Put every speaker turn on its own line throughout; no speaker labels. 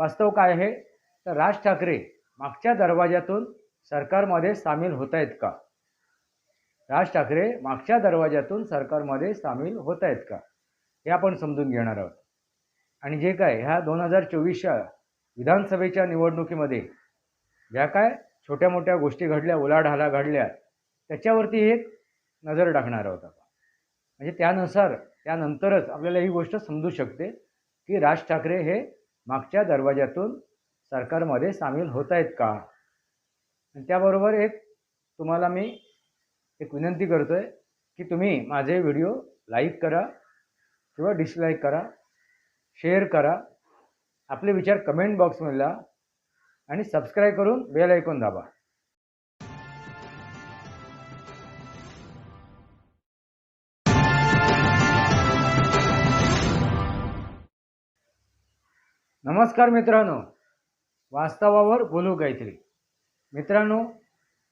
वास्तव काय आहे? तर राज ठाकरे मागच्या दरवाजातून सरकारमध्ये सामील होत आहेत का? राज ठाकरे मागच्या दरवाजातून सरकारमध्ये सामील होत आहेत का? हे आपण समजून घेणार आहोत. आणि जे काय ह्या दोन हजार चोवीसच्या विधानसभेच्या निवडणुकीमध्ये ज्या काय छोट्या मोठ्या गोष्टी घडल्या उलाढाला घडल्या त्याच्यावरती एक नजर टाकणार आहोत आपण. म्हणजे त्यानुसार त्यानंतरच आपल्याला ही गोष्ट समजू शकते की राज ठाकरे हे मागच्या दरवाज्यातून सरकारमध्ये सामील होत आहेत का? आणि त्याबरोबर एक तुम्हाला मी एक विनंती करतो आहे की तुम्ही माझे व्हिडिओ लाईक करा किंवा डिसलाईक करा शेअर करा आपले विचार कमेंट बॉक्समध्ये ला आणि सबस्क्राईब करून बेल ऐकून दाबा. नमस्कार मित्रांनो. वास्तवावर बोलू गायत्री. मित्रांनो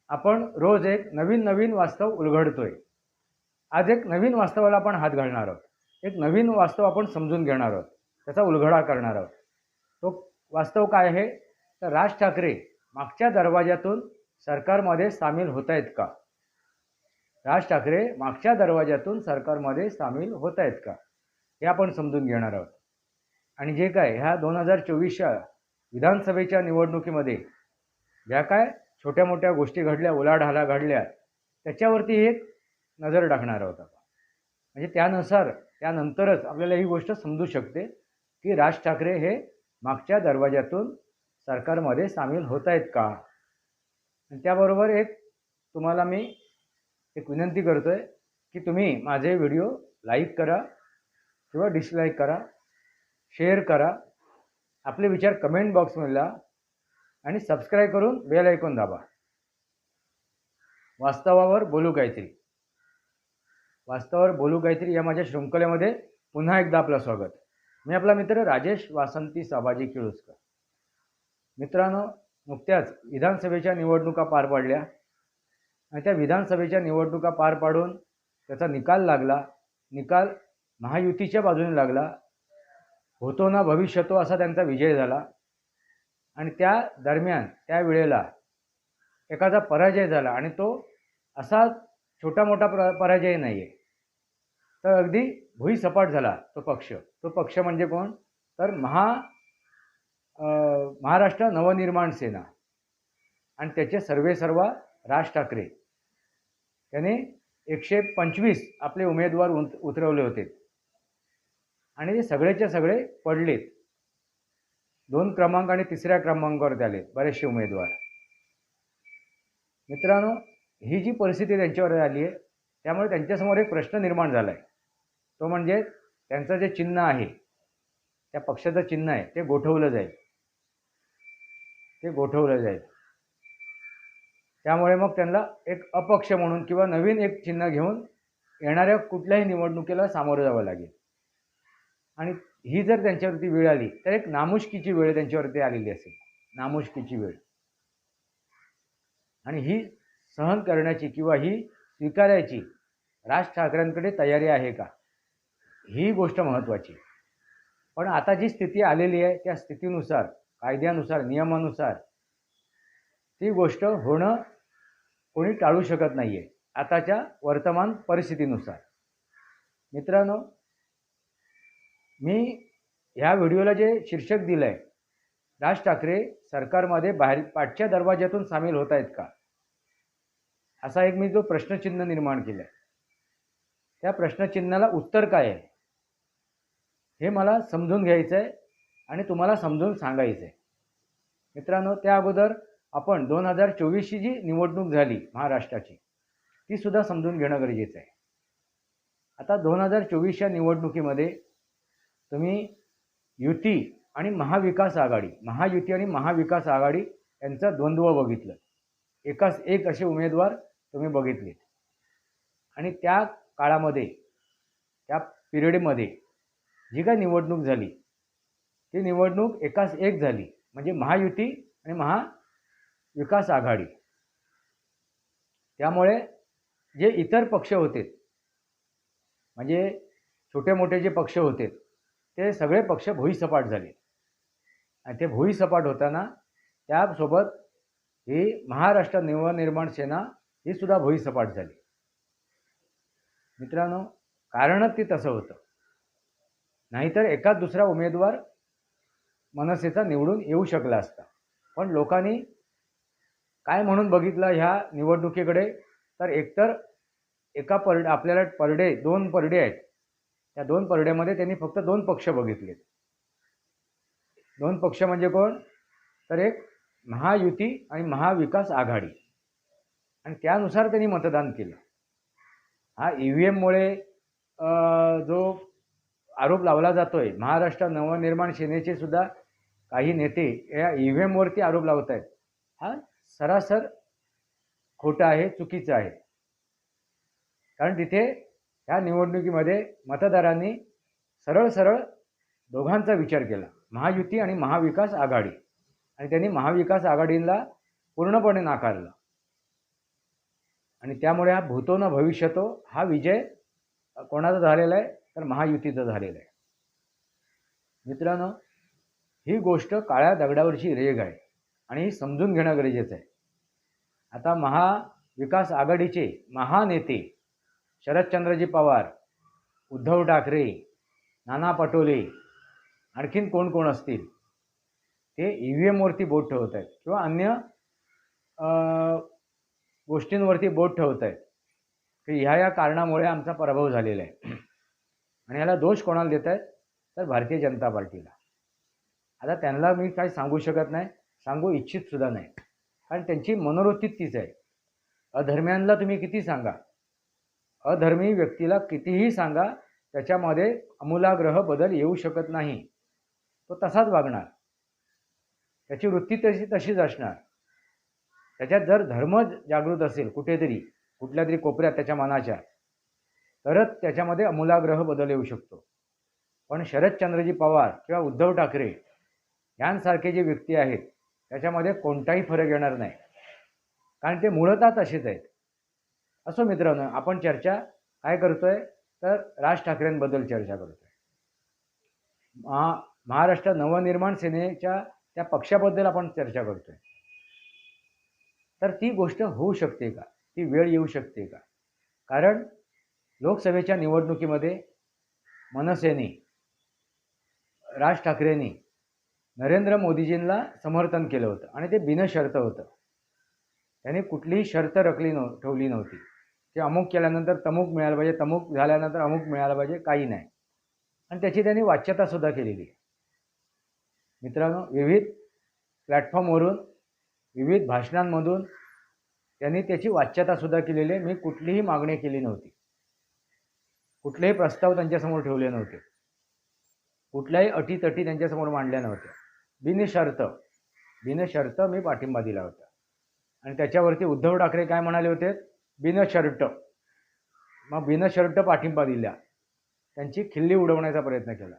आपण रोज एक नवीन नवीन वास्तव उलगडतोय. आज एक नवीन वास्तवाला आपण हात घालणार आहोत. एक नवीन वास्तव आपण समजून घेणार आहोत. त्याचा उलगडा करणार आहोत. तो वास्तव काय आहे? तर राज ठाकरे मागच्या दरवाज्यातून सरकारमध्ये सामील होत आहेत का? राज ठाकरे मागच्या दरवाज्यातून सरकारमध्ये सामील होत आहेत का? हे आपण समजून घेणार आहोत. आणि जे काय ह्या दोन हजार चोवीसच्या विधानसभेच्या निवडणुकीमध्ये ज्या काय छोट्या मोठ्या गोष्टी घडल्या उलाढाला घडल्या त्याच्यावरती एक नजर टाकणार आहोत आपण. म्हणजे त्यानुसार त्यानंतरच आपल्याला ही गोष्ट समजू शकते की राज ठाकरे हे मागच्या दरवाज्यातून सरकारमध्ये सामील होत आहेत का? आणि त्याबरोबर एक तुम्हाला मी एक विनंती करतो आहे की तुम्ही माझे व्हिडिओ लाईक करा किंवा डिसलाईक करा. शेअर करा आपले विचार कमेंट बॉक्समध्ये लिहा आणि सबस्क्राईब करून बेल ऐकून दाबा. वास्तवावर बोलू काहीतरी वास्तवावर बोलू काहीतरी या माझ्या शृंखलेमध्ये पुन्हा एकदा आपलं स्वागत. मी आपला मित्र राजेश वासंती साबाजी किळुसकर. मित्रांनो नुकत्याच विधानसभेच्या निवडणुका पार पाडल्या. आणि त्या विधानसभेच्या निवडणुका पार पाडून त्याचा निकाल लागला. निकाल महायुतीच्या बाजूने लागला. होतो ना भविष्यतो असा त्यांचा विजय झाला. आणि त्या दरम्यान त्या वेळेला एखादा पराजय झाला आणि तो असा छोटा मोठा प्र पराजय नाही आहे तर अगदी भुईसपाट झाला तो पक्ष. तो पक्ष म्हणजे कोण? तर महा महाराष्ट्र नवनिर्माण सेना. आणि त्याचे सर्वे सर्वा राज ठाकरे. त्याने एकशे पंचवीस आपले उमेदवार उत उतरवले होते. आणि ते सगळेचे सगळे पडलेत. दोन क्रमांक आणि तिसऱ्या क्रमांकावर आले बरेचसे उमेदवार. मित्रांनो ही जी परिस्थिती त्यांच्यावर आली आहे त्यामुळे त्यांच्यासमोर एक प्रश्न निर्माण झाला आहे तो म्हणजे त्यांचं जे चिन्ह आहे त्या पक्षाचं चिन्ह आहे ते गोठवलं जाईल. ते गोठवलं जाईल. त्यामुळे मग त्यांना एक अपक्ष म्हणून किंवा नवीन एक चिन्ह घेऊन येणाऱ्या कुठल्याही निवडणुकीला सामोरं जावं लागेल. आणि ही जर त्यांच्यावरती वेळ आली तर एक नामुष्कीची वेळ त्यांच्यावरती आलेली असेल. नामुष्कीची वेळ. आणि ही सहन करण्याची किंवा ही स्वीकारायची राज ठाकरेंकडे तयारी आहे का? ही गोष्ट महत्त्वाची पण आता जी स्थिती आलेली आहे त्या स्थितीनुसार कायद्यानुसार नियमानुसार ती गोष्ट होणं कोणी टाळू शकत नाही आहे आताच्या वर्तमान परिस्थितीनुसार. मित्रांनो मी ह्या व्हिडिओला जे शीर्षक दिलं आहे राज ठाकरे सरकारमध्ये बाहेर पाठच्या दरवाज्यातून सामील होत आहेत का? असा एक मी जो प्रश्नचिन्ह निर्माण केलं आहे त्या प्रश्नचिन्हाला उत्तर काय आहे? हे मला समजून घ्यायचं आहे आणि तुम्हाला समजून सांगायचं आहे मित्रांनो त्या अगोदर आपण दोन हजार चोवीसची जी निवडणूक झाली महाराष्ट्राची तीसुद्धा समजून घेणं गरजेचं आहे. आता दोन हजार चोवीसच्या निवडणुकीमध्ये तुम्ही युती आणि महाविकास आघाडी महायुती आणि महाविकास आघाडी यांचं द्वंद्व बघितलं. एकाच एक असे उमेदवार तुम्ही बघितले. आणि त्या काळामध्ये त्या पिरियडमध्ये जी काय निवडणूक झाली ती निवडणूक एकाच एक झाली. म्हणजे महायुती आणि महाविकास आघाडी. त्यामुळे जे इतर पक्ष होते म्हणजे छोटे मोठे जे पक्ष होते ते सगळे पक्ष भुईसपाट झाले. आणि ते भुईसपाट होताना त्यासोबत ही महाराष्ट्र नवनिर्माण सेना ही सुद्धा भुईसपाट झाली. मित्रांनो कारणच ते तसं होतं. नाहीतर एकाच दुसरा उमेदवार मनसेचा निवडून येऊ शकला असता. पण लोकांनी काय म्हणून बघितलं ह्या निवडणुकीकडे? तर एकतर एका पर आपल्याला परडे दोन परडे आहेत. त्या दोन परड्यामध्ये त्यांनी फक्त दोन पक्ष बघितले दोन पक्ष म्हणजे कोण? तर एक महायुती आणि महाविकास आघाडी. आणि त्यानुसार त्यांनी मतदान केलं. हा ई व्ही एममुळे जो आरोप लावला जातोय महाराष्ट्र नवनिर्माण सेनेचे सुद्धा काही नेते या ई व्ही एमवरती आरोप लावत आहेत हा सरासर खोटं आहे चुकीचं आहे. कारण तिथे ह्या निवडणुकीमध्ये मतदारांनी सरळ सरळ दोघांचा विचार केला. महायुती आणि महाविकास आघाडी. आणि त्यांनी महाविकास आघाडीला पूर्णपणे नाकारलं. आणि त्यामुळे हा भूतो न भविष्यतो हा विजय कोणाचा झालेला आहे? तर महायुतीचा झालेला आहे. मित्रांनो ही गोष्ट काळ्या दगडावरची रेग आहे आणि ही समजून घेणं गरजेचं आहे. आता महाविकास आघाडीचे महानेते शरदचंद्रजी पवार उद्धव ठाकरे नाना पटोले आणखीन कोण कोण असतील? ते ई व्ही एमवरती बोट ठेवत आहेत किंवा अन्य गोष्टींवरती बोट ठेवत आहेत. की ह्या या कारणामुळे आमचा पराभव झालेला आहे. आणि ह्याला दोष कोणाला देत आहेत? तर भारतीय जनता पार्टीला. आता त्यांना मी काही सांगू शकत नाही सांगू इच्छितसुद्धा नाही. कारण त्यांची मनोवृत्ती तीच आहे. अधर्म्यांना तुम्ही किती सांगा? अधर्मी व्यक्तीला कितीही सांगा त्याच्यामध्ये अमूलाग्रह बदल येऊ शकत नाही. तो तसाच वागणार. त्याची वृत्ती तशी तशीच असणार. त्याच्यात जर धर्म जागृत असेल कुठेतरी कुठल्या तरी कोपऱ्यात त्याच्या मनाच्या तरच त्याच्यामध्ये अमूलाग्रह बदल येऊ शकतो. पण शरदचंद्रजी पवार किंवा उद्धव ठाकरे यांसारखे जे व्यक्ती आहेत त्याच्यामध्ये कोणताही फरक येणार नाही. कारण ते मूळतः तसेच आहेत. असो मित्रांनो आपण चर्चा काय करतोय? तर राज ठाकरेंबद्दल चर्चा करतोय. महा महाराष्ट्र नवनिर्माण सेनेच्या त्या पक्षाबद्दल आपण चर्चा करतोय. तर ती गोष्ट होऊ शकते का? ती वेळ येऊ शकते का? कारण लोकसभेच्या निवडणुकीमध्ये मनसेने राज ठाकरेंनी नरेंद्र मोदीजींना समर्थन केलं होतं आणि ते बिनशर्त होतं. त्याने कुठलीही शर्त रखली नव ठेवली नव्हती. ते अमुक केल्यानंतर तमुक मिळालं पाहिजे तमुक झाल्यानंतर अमुक मिळालं पाहिजे काही नाही. आणि त्याची त्यांनी वाच्यतासुद्धा केलेली आहे. मित्रांनो विविध प्लॅटफॉर्मवरून विविध भाषणांमधून त्यांनी त्याची वाच्यतासुद्धा केलेली आहे. मी कुठलीही मागणी केली नव्हती. कुठलेही प्रस्ताव त्यांच्यासमोर ठेवले नव्हते. कुठल्याही अटीतटी त्यांच्यासमोर मांडल्या नव्हत्या. बिनशर्त बिनशर्त मी पाठिंबा दिला होता. आणि त्याच्यावरती उद्धव ठाकरे काय म्हणाले होते? बिनशर्ट मग बिनशर्ट पाठिंबा दिल्या त्यांची खिल्ली उडवण्याचा प्रयत्न केला.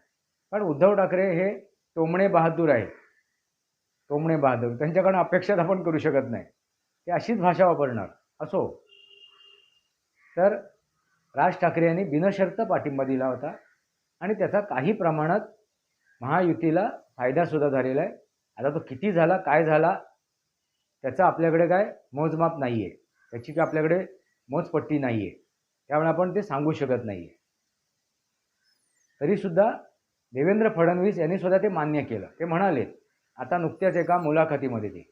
कारण उद्धव ठाकरे हे टोमणे बहादूर आहे टोमणे बहादूर. त्यांच्याकडून अपेक्षा आपण करू शकत नाही. ते अशीच भाषा वापरणार. असो. तर राज ठाकरे यांनी बिनशर्त पाठिंबा दिला होता. आणि त्याचा काही प्रमाणात महायुतीला फायदासुद्धा झालेला आहे. आता तो किती झाला काय झाला त्याचं आपल्याकडे काय मोजमाप नाही आहे त्याची काय आपल्याकडे मोजपट्टी नाही आहे त्यामुळे आपण ते सांगू शकत नाही आहे तरीसुद्धा देवेंद्र फडणवीस यांनी सुद्धा ते मान्य केलं. ते म्हणाले आता नुकत्याच एका मुलाखतीमध्ये ते.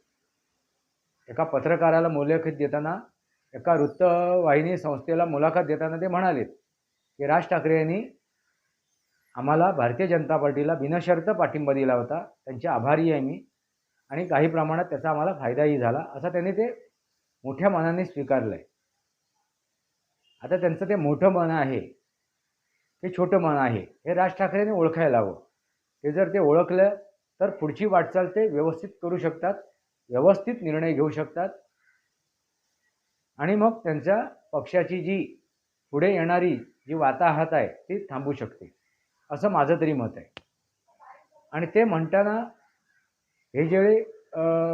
एका पत्रकाराला मुलाखत देताना एका वृत्तवाहिनी संस्थेला मुलाखत देताना ते म्हणालेत की राज ठाकरे यांनी आम्हाला भारतीय जनता पार्टीला बिनशर्त पाठिंबा दिला होता. त्यांचे आभारी आहे मी आणि काही प्रमाणात त्याचा आम्हाला फायदाही झाला असा त्यांनी ते मोठ्या मनाने स्वीकारलं आहे आता त्यांचं ते मोठं मन आहे ते छोटं मन आहे हे राज ठाकरेंनी ओळखायला हवं. ते जर ते ओळखलं तर पुढची वाटचाल ते व्यवस्थित करू शकतात व्यवस्थित निर्णय घेऊ शकतात. आणि मग त्यांच्या पक्षाची जी पुढे येणारी जी वाताहत आहे ती थांबू शकते. असं माझं तरी मत आहे. आणि ते म्हणताना हे जे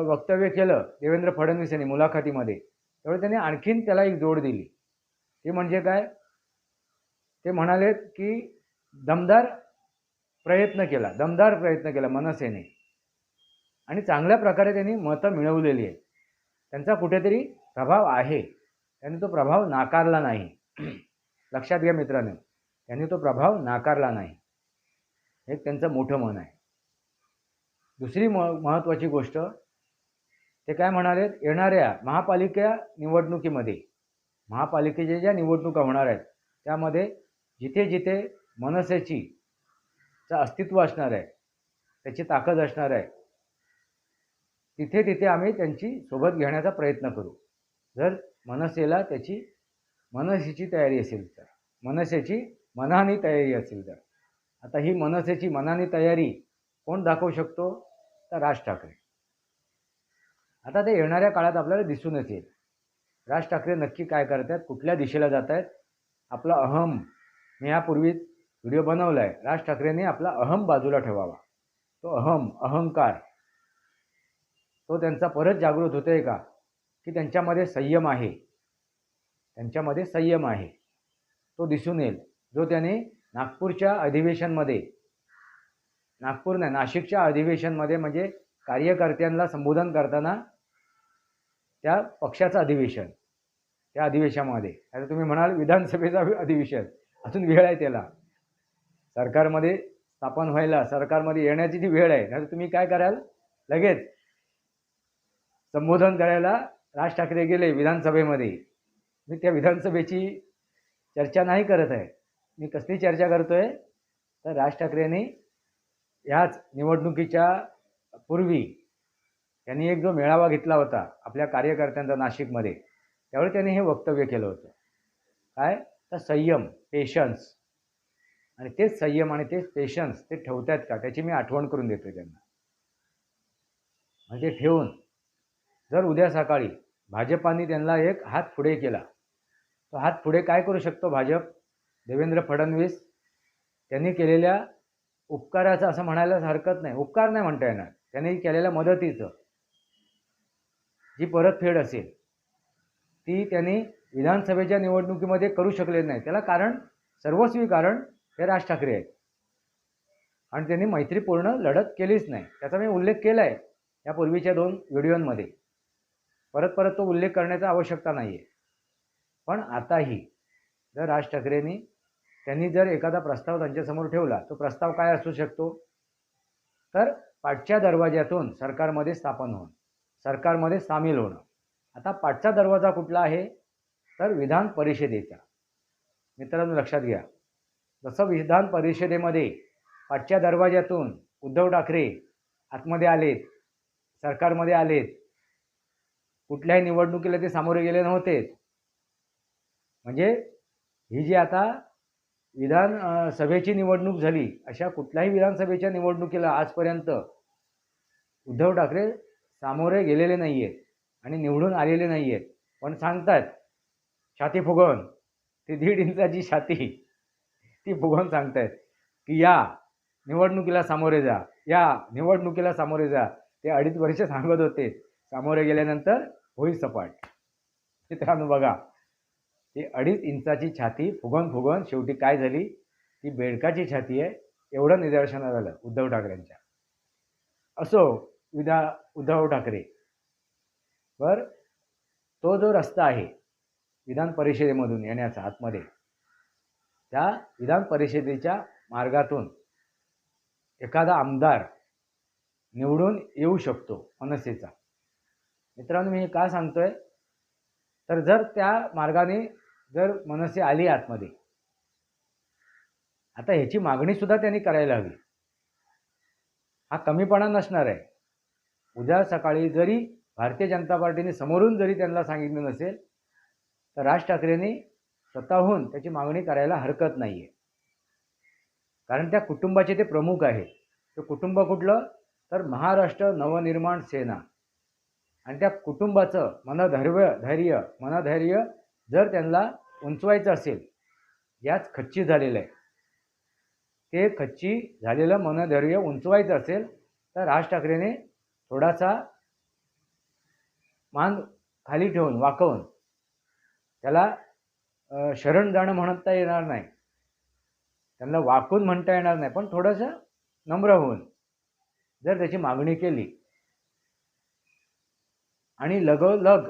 वक्तव्य केलं देवेंद्र फडणवीस यांनी मुलाखतीमध्ये. त्यावेळी त्यांनी आणखीन त्याला एक जोड दिली. ते म्हणजे काय? ते म्हणालेत की दमदार प्रयत्न केला दमदार प्रयत्न केला मनसेने. आणि चांगल्या प्रकारे त्यांनी मतं मिळवलेली आहेत. त्यांचा कुठेतरी प्रभाव आहे. त्यांनी तो प्रभाव नाकारला नाही. लक्षात घ्या मित्रांनो त्यांनी तो प्रभाव नाकारला नाही. हे त्यांचं मोठं मन आहे. दुसरी म महत्त्वाची गोष्ट ते काय म्हणाले येणाऱ्या महापालिका निवडणुकीमध्ये महापालिकेच्या ज्या निवडणुका होणार आहेत त्यामध्ये जिथे जिथे मनसेची चं अस्तित्व असणार आहे त्याची ताकद असणार आहे तिथे तिथे आम्ही त्यांची सोबत घेण्याचा प्रयत्न करू. जर मनसेला त्याची मनसेची तयारी असेल तर मनसेची मनाने तयारी असेल तर. आता ही मनसेची मनाने तयारी कोण दाखवू शकतो? तर राज ठाकरे. आता ते येणाऱ्या काळात आपल्याला दिसूनच येईल. राज ठाकरे नक्की काय करत आहेत कुठल्या दिशेला जात आहेत आपला अहम मी यापूर्वीच व्हिडिओ बनवला आहे राज ठाकरेंनी आपला अहम बाजूला ठेवावा. तो अहम अहंकार. तो त्यांचा परत जागृत होतोय का? की त्यांच्यामध्ये संयम आहे. त्यांच्यामध्ये संयम आहे. तो दिसून येईल. जो त्याने नागपूरच्या अधिवेशनमध्ये नागपूर नाही नाशिकच्या अधिवेशनमध्ये म्हणजे कार्यकर्त्यांना संबोधन करताना त्या पक्षाचं अधिवेशन त्या अधिवेशनामध्ये आता तुम्ही म्हणाल विधानसभेचं अधिवेशन अजून वेळ आहे त्याला. सरकारमध्ये स्थापन व्हायला सरकारमध्ये येण्याची जी वेळ आहे तर तुम्ही काय कराल? लगेच संबोधन करायला राज ठाकरे गेले विधानसभेमध्ये. मी त्या विधानसभेची चर्चा नाही करत आहे. मी कसली चर्चा करतोय? तर राज ठाकरेंनी ह्याच निवडणुकीच्या पूर्वी त्यांनी एक जो मेळावा घेतला होता आपल्या कार्यकर्त्यांचा नाशिकमध्ये त्यावेळी त्यांनी हे वक्तव्य केलं होतं. काय? तर संयम पेशन्स आणि तेच संयम आणि तेच पेशन्स ते ठेवतात का? त्याची मी आठवण करून देतो त्यांना. म्हणजे ठेवून जर उद्या सकाळी भाजपाने त्यांना एक हात पुढे केला तो हात पुढे काय करू शकतो भाजप? देवेंद्र फडणवीस त्यांनी केलेल्या उपकाराचं असं म्हणायलाच हरकत नाही. उपकार नाही म्हणता येणार. त्यांनी केलेल्या मदतीचं. जी परतफेड असेल ती त्यांनी विधानसभेच्या निवडणुकीमध्ये करू शकले नाही. त्याला कारण सर्वस्वी कारण हे राज ठाकरे आहेत. आणि त्यांनी मैत्रीपूर्ण लढत केलीच नाही. त्याचा मी उल्लेख केला आहे या पूर्वीच्या दोन व्हिडिओंमध्ये. परत परत तो उल्लेख करण्याचा आवश्यकता नाही आहे पण आताही जर राज ठाकरेंनी त्यांनी जर एखादा प्रस्ताव त्यांच्यासमोर ठेवला तो प्रस्ताव काय असू शकतो? तर पाठच्या दरवाज्यातून सरकारमध्ये स्थापन होणं सरकारमध्ये सामील होणं. आता पाठचा दरवाजा कुठला आहे? तर विधान परिषदेचा. मित्रांनो लक्षात घ्या. जसं विधान परिषदेमध्ये पाठच्या दरवाज्यातून उद्धव ठाकरे आतमध्ये आलेत सरकारमध्ये आलेत कुठल्याही निवडणुकीला ते सामोरे गेले नव्हतेच म्हणजे ही जी आता विधान सभेची निवडणूक झाली अशा कुठल्याही विधानसभेच्या निवडणुकीला आजपर्यंत उद्धव ठाकरे सामोरे गेलेले नाही आहेत आणि निवडून आलेले नाही आहेत पण सांगतात छाती फुगवून ती दीड इंचाची छाती ती फुगवून सांगतायत की या निवडणुकीला सामोरे जा या निवडणुकीला सामोरे जा. ते अडीच वर्ष सांगत होते सामोरे गेल्यानंतर होईल सपाट. मित्रांनो बघा ती अडीच इंचाची छाती फुगवून फुगवून शेवटी काय झाली? ती बेडकाची छाती आहे. एवढं निदर्शनात आलं उद्धव ठाकरेंच्या. असो विदा उद्धव ठाकरे. बर? तो जो रस्ता आहे विधान परिषदेमधून येण्याचा आतमध्ये त्या विधान परिषदेच्या मार्गातून एखादा आमदार निवडून येऊ शकतो मनसेचा. मित्रांनो मी हे का सांगतोय? तर जर त्या मार्गाने जर मनसे आली आतमध्ये आता ह्याची मागणी सुद्धा त्यांनी करायला हवी. हा कमीपणा नसणार आहे. उद्या सकाळी जरी भारतीय जनता पार्टीने समोरून जरी त्यांना सांगितलं नसेल तर राज ठाकरेंनी स्वतःहून त्याची मागणी करायला हरकत नाही आहे कारण त्या कुटुंबाचे ते प्रमुख आहेत. ते कुटुंब कुठलं? तर महाराष्ट्र नवनिर्माण सेना. आणि त्या कुटुंबाचं मनधैर्य धैर्य मनधैर्य जर त्यांना उंचवायचं असेल याच खच्ची झालेलं आहे. ते खच्ची झालेलं मनधैर्य उंचवायचं असेल तर राज ठाकरेने थोडासा मान खाली ठेवून वाकवून त्याला शरण जाणं म्हणता येणार नाही. त्यांना वाकून म्हणता येणार नाही पण थोडंसं नम्र होऊन जर त्याची मागणी केली आणि लगोलग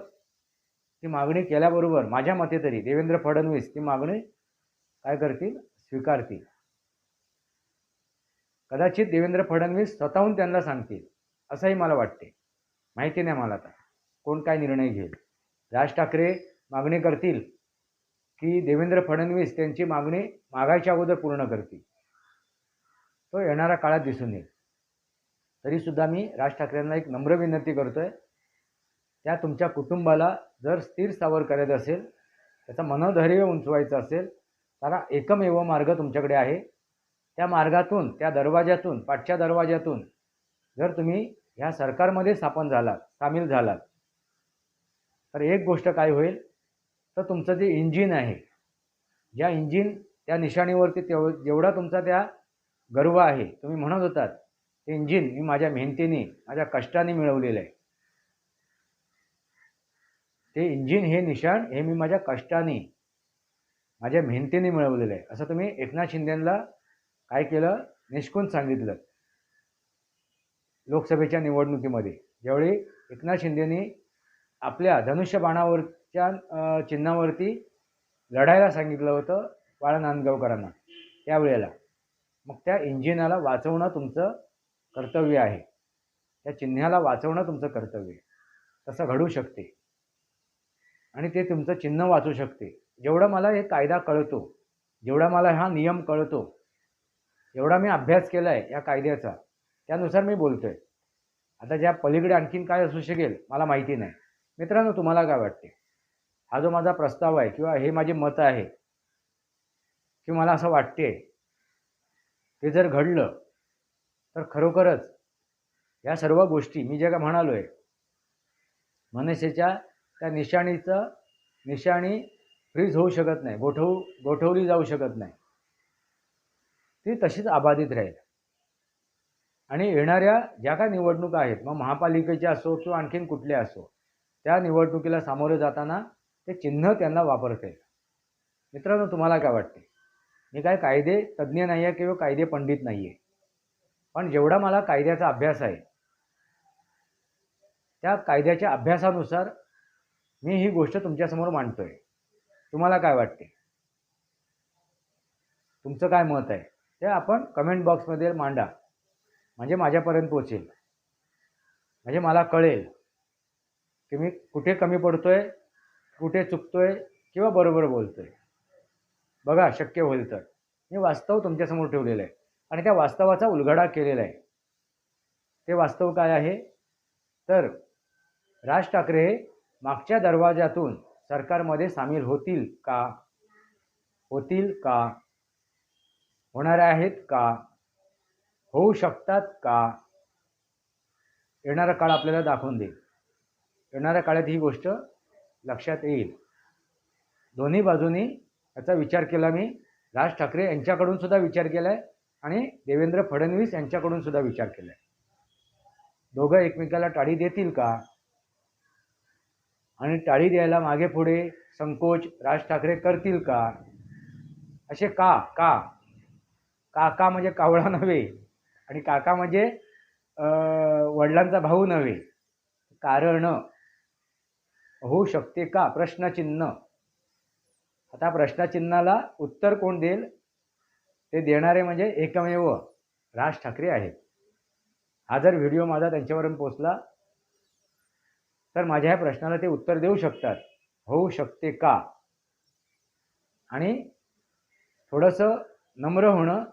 ती मागणी केल्याबरोबर माझ्या मते तरी देवेंद्र फडणवीस ती मागणी काय करतील? स्वीकारतील. कदाचित देवेंद्र फडणवीस स्वतःहून त्यांना सांगतील असंही मला वाटते. माहिती नाही मला आता. कोण काय निर्णय घेईल? राज ठाकरे मागणी करतील की देवेंद्र फडणवीस त्यांची मागणी मागायच्या अगोदर पूर्ण करतील. तो येणाऱ्या काळात दिसून येईल. तरीसुद्धा मी राज ठाकरेंना एक नम्र विनंती करतो आहे त्या तुमच्या कुटुंबाला जर स्थिर स्थावर करायचं असेल त्याचं मनोधैर्य उंचवायचं असेल त्याला एकमेव मार्ग तुमच्याकडे आहे. त्या मार्गातून त्या दरवाज्यातून पाठच्या दरवाज्यातून जर तुम्ही ह्या सरकारमध्ये स्थापन झालात सामील झालात तर एक गोष्ट काय होईल? तर तुमचं जे इंजिन आहे ज्या इंजिन त्या निशाणीवरती तेव जेवढा तुमचा त्या गर्व आहे तुम्ही म्हणत होतात ते इंजिन मी माझ्या मेहनतीने माझ्या कष्टाने मिळवलेलं आहे. ते इंजिन हे निशाण हे मी माझ्या कष्टाने माझ्या मेहनतीने मिळवलेलं आहे. असं तुम्ही एकनाथ शिंदेंना काय केलं? निष्कून सांगितलं. लोकसभेच्या निवडणुकीमध्ये. ज्यावेळी एकनाथ शिंदेनी आपल्या धनुष्यबाणावरच्या चिन्हावरती लढायला सांगितलं होतं बाळा नांदगावकरांना त्यावेळेला. मग त्या इंजिनाला वाचवणं तुमचं कर्तव्य आहे. त्या चिन्हाला वाचवणं तुमचं कर्तव्य आहे. तसं घडू शकते. आणि ते तुमचं चिन्ह वाचू शकते. जेवढं मला हे कायदा कळतो जेवढा मला हा नियम कळतो एवढा मी अभ्यास केला आहे या कायद्याचा त्यानुसार मी बोलतो आहे आता ज्या पलीकडे आणखीन काय असू शकेल मला माहिती नाही. मित्रांनो तुम्हाला काय वाटते? हा जो माझा प्रस्ताव आहे किंवा हे माझे मत आहे की मला असं वाटते ते जर घडलं तर खरोखरच या सर्व गोष्टी मी जे काय म्हणालो आहे मनसेच्या त्या निशाणीचं निशाणी फ्रीज होऊ शकत नाही गोठवू गोठवली जाऊ शकत नाही. ती तशीच अबाधित राहील. आणि येणाऱ्या ज्या काय निवडणुका आहेत मग महापालिकेच्या असो किंवा आणखीन कुठल्या असो त्या निवडणुकीला सामोरे जाताना ते चिन्ह त्यांना वापरता येईल मित्रांनो तुम्हाला काय वाटते? मी काय कायदे तज्ज्ञ नाही आहे किंवा कायदे पंडित नाही आहे पण जेवढा मला कायद्याचा अभ्यास आहे त्या कायद्याच्या अभ्यासानुसार मी ही गोष्ट तुमच्यासमोर मांडतोय. तुम्हाला काय वाटते? तुमचं काय मत आहे? ते आपण कमेंट बॉक्समध्ये मांडा. म्हणजे माझ्यापर्यंत पोचेल म्हणजे मला कळेल की मी कुठे कमी पडतोय कुठे चुकतोय किंवा बरोबर बोलतोय. बघा शक्य होईल तर. मी वास्तव तुमच्यासमोर ठेवलेलं आहे. आणि त्या वास्तवाचा उलगडा केलेला आहे. ते वास्तव काय आहे? तर राज ठाकरे हे मागच्या दरवाजातून सरकारमध्ये सामील होतील का? होतील का? होणार आहेत का? होऊ शकतात का? येणारा काळ आपल्याला दाखवून देईल. येणाऱ्या काळात ही गोष्ट लक्षात येईल. दोन्ही बाजूनी याचा विचार केला मी. राज ठाकरे यांच्याकडून सुद्धा विचार केला आहे आणि देवेंद्र फडणवीस यांच्याकडून सुद्धा विचार केला आहे दोघं एकमेकाला टाळी देतील का? आणि टाळी द्यायला मागे पुढे संकोच राज ठाकरे करतील का? असे का का? काका म्हणजे कावळा नव्हे आणि काका म्हणजे वडिलांचा भाऊ नव्हे. कारण होऊ शकते का प्रश्नचिन्ह? आता प्रश्नचिन्हाला उत्तर कोण देईल? ते देणारे म्हणजे एकमेव राज ठाकरे आहेत. हा जर व्हिडिओ माझा त्यांच्यापर्यंत पोचला तर माझ्या ह्या प्रश्नाला ते उत्तर देऊ शकतात. होऊ शकते का? आणि थोडंसं नम्र होणं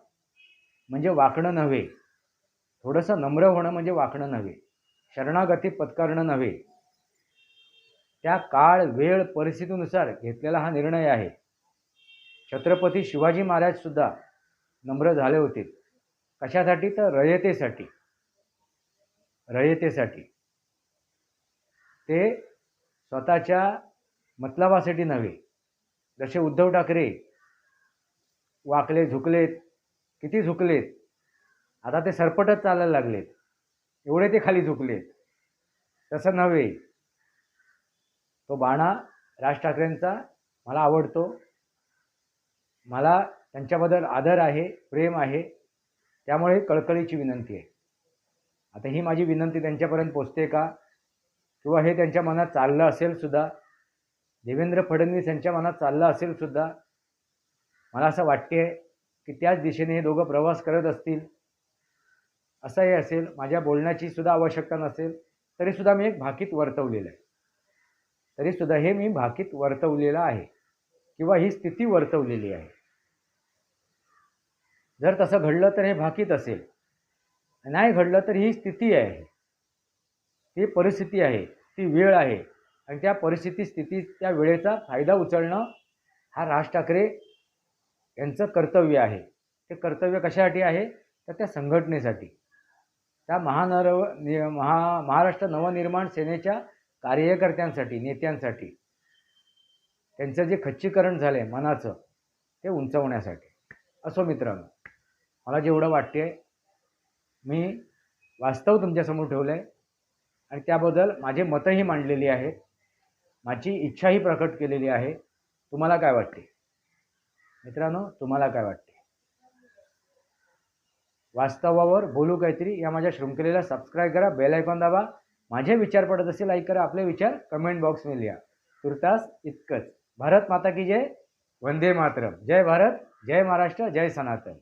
म्हणजे वाकणं नव्हे. थोडंसं नम्र होणं म्हणजे वाकणं नव्हे. शरणागती पत्करणं नव्हे. त्या काळ वेळ परिस्थितीनुसार घेतलेला हा निर्णय आहे. छत्रपती शिवाजी महाराजसुद्धा नम्र झाले होते. कशासाठी? तर रयतेसाठी. रयतेसाठी. ते स्वतःच्या मतलबासाठी नव्हे. जसे उद्धव ठाकरे वाकले झुकलेत किती झुकलेत आता ते सरपटच चालायला लागलेत. एवढे ते खाली झुकलेत. तसं नव्हे. तो बाणा राज ठाकरेंचा मला आवडतो. मला त्यांच्याबद्दल आदर आहे प्रेम आहे. त्यामुळे कळकळीची विनंती आहे. आता ही माझी विनंती त्यांच्यापर्यंत पोचते का? किंवा हे त्यांच्या मनात चाललं असेल सुद्धा देवेंद्र फडणवीस यांच्या मनात चाललं असेल सुद्धा मला असं वाटते की त्याच दिशेने हे दोघं प्रवास करत असतील असंही असेल माझ्या बोलण्याची सुद्धा आवश्यकता नसेल तरीसुद्धा मी एक भाकीत वर्तवलेलं आहे. तरीसुद्धा हे मी भाकीत वर्तवलेलं आहे किंवा ही स्थिती वर्तवलेली आहे. जर तसं घडलं तर हे भाकीत असेल नाही घडलं तर ही स्थिती आहे. ती परिस्थिती आहे ती वेळ आहे. आणि त्या परिस्थिती स्थिती त्या वेळेचा फायदा उचलणं हा राज ठाकरे यांचं कर्तव्य आहे. ते कर्तव्य कशासाठी आहे? तर त्या संघटनेसाठी. त्या महानर नि महा महाराष्ट्र नवनिर्माण सेनेच्या कार्यकर्त्यांसाठी नेत्यांसाठी. त्यांचं जे खच्चीकरण झालं आहे मनाचं ते उंचवण्यासाठी. असो मित्रांनो मला जेवढं वाटते मी वास्तव तुमच्यासमोर ठेवलं आहे आणि त्याबद्दल माझे मतंही मांडलेली आहेत. माझी इच्छाही प्रकट केलेली आहे. तुम्हाला काय वाटते? मित्रांनो तुम्हाला काय वाटते? वास्तवावर बोलू काहीतरी? या माझ्या शृंखलेला सबस्क्राईब करा बेल आयकॉन दाबा. माझे विचार पडत असेल लाईक करा. आपले विचार कमेंट बॉक्समध्ये लिहा. तुर्तास इतकंच. भारत माता की जय. वंदे मातरम. जय भारत जय महाराष्ट्र जय सनातन.